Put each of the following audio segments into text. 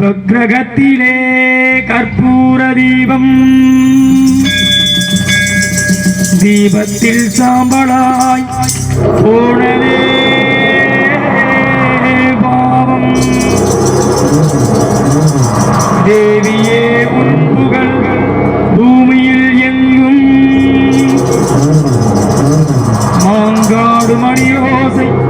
கிரகத்திலே கற்பூர தீபம். தீபத்தில் சாம்பலாய் போனதே பாவம். தேவியே உன் புகழ் பூமியில் எங்கும். மாங்காடு மணியோசை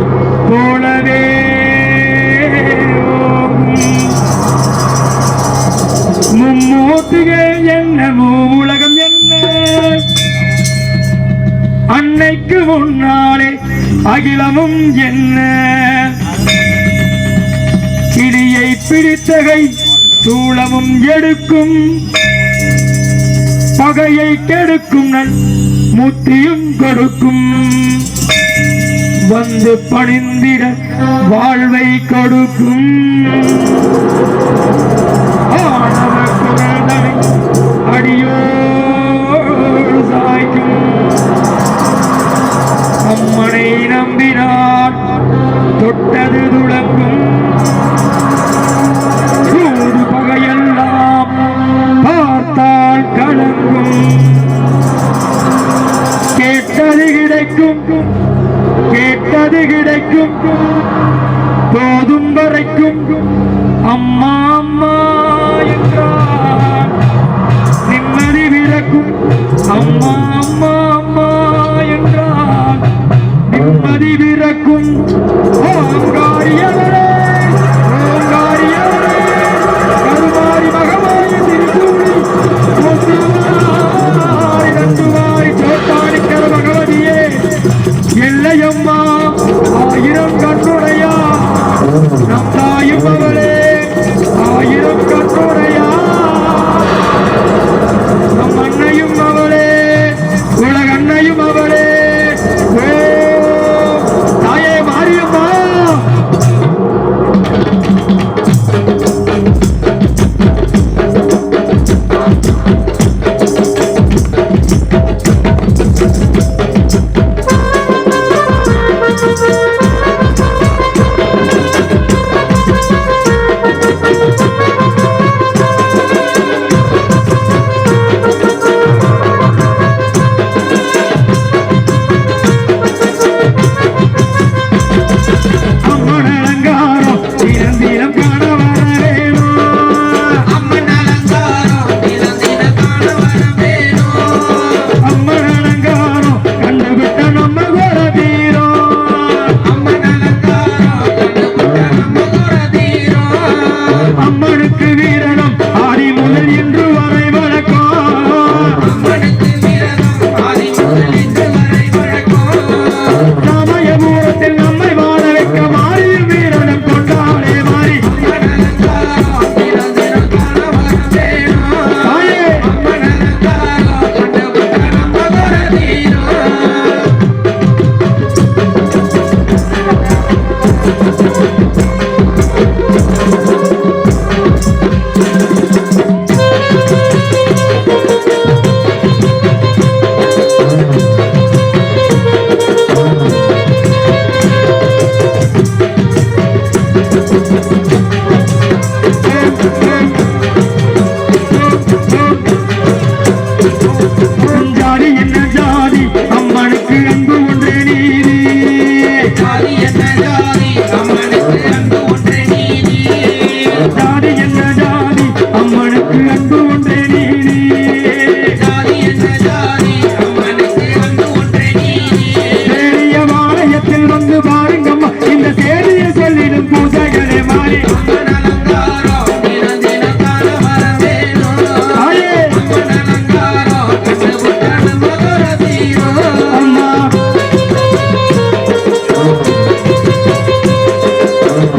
அகிலமும் என்ன? கிளியை பிடித்தகை சூளமும் எடுக்கும். பகையை கெடுக்கும் நன் முத்தியும் கொடுக்கும். வந்து பணிந்திட வாழ்வை கொடுக்கும். ஆணவ குரல்தனை அடியோ அம்மனை நம்பினார். தொட்டது துளக்கும். சூது பகையெல்லாம் பார்த்தால் கலங்கும். கேட்டது கிடைக்கும். கேட்டது கிடைக்கும். போதும் வரைக்கும். அம்மா அம்மா என்றார். நிம்மதி Thank you.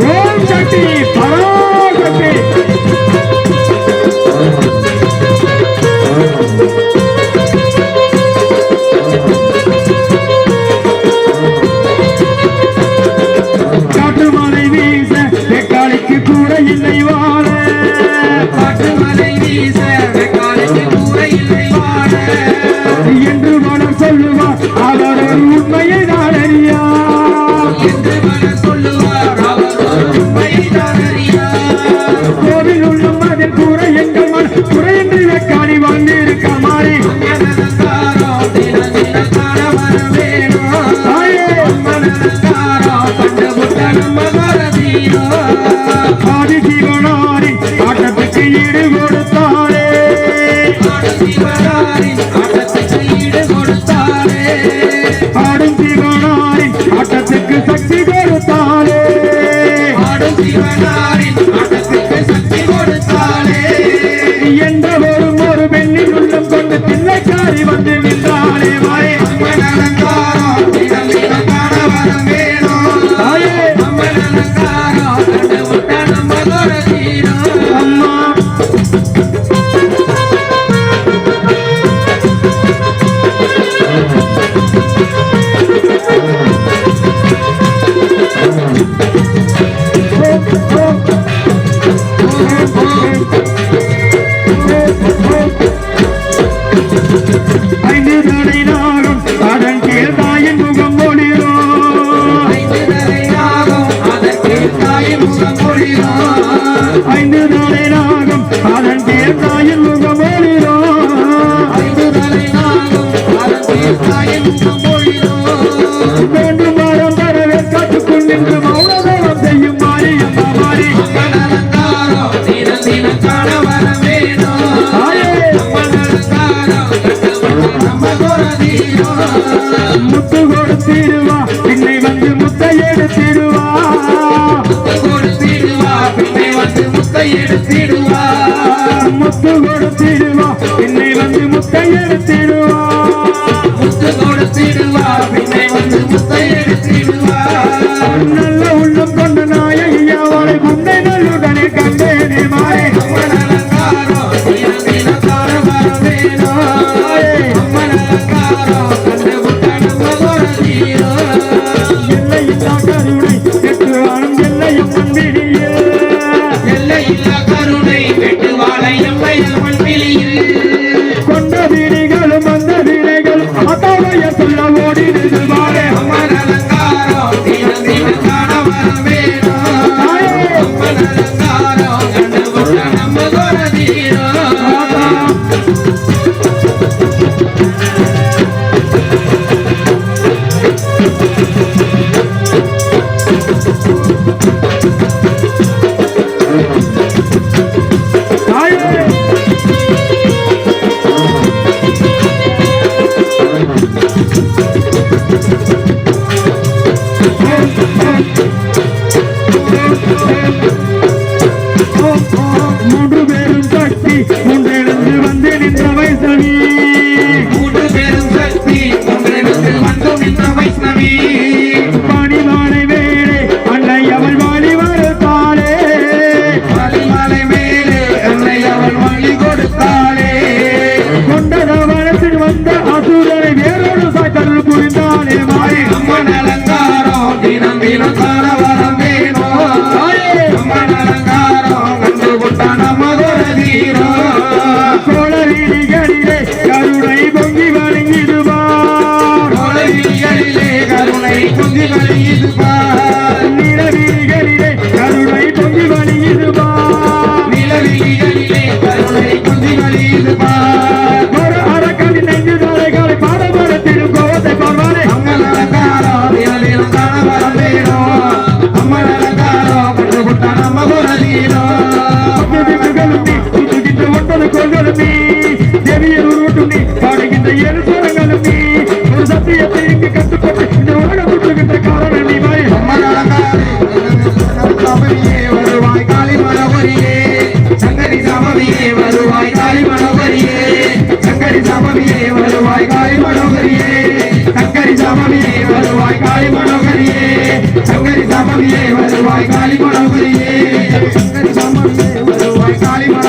ஓம் சக்தி பராசக்தி காட்டுமலை வீச வெக்காளிக்கு கூட இல்லை வாழ. காட்டுமலை வீச வெக்காளிக்கு கூட இல்லை வாழ. Прямо Namibia.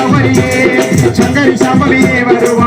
చాపలియే చంగరి చాపలియే వరువ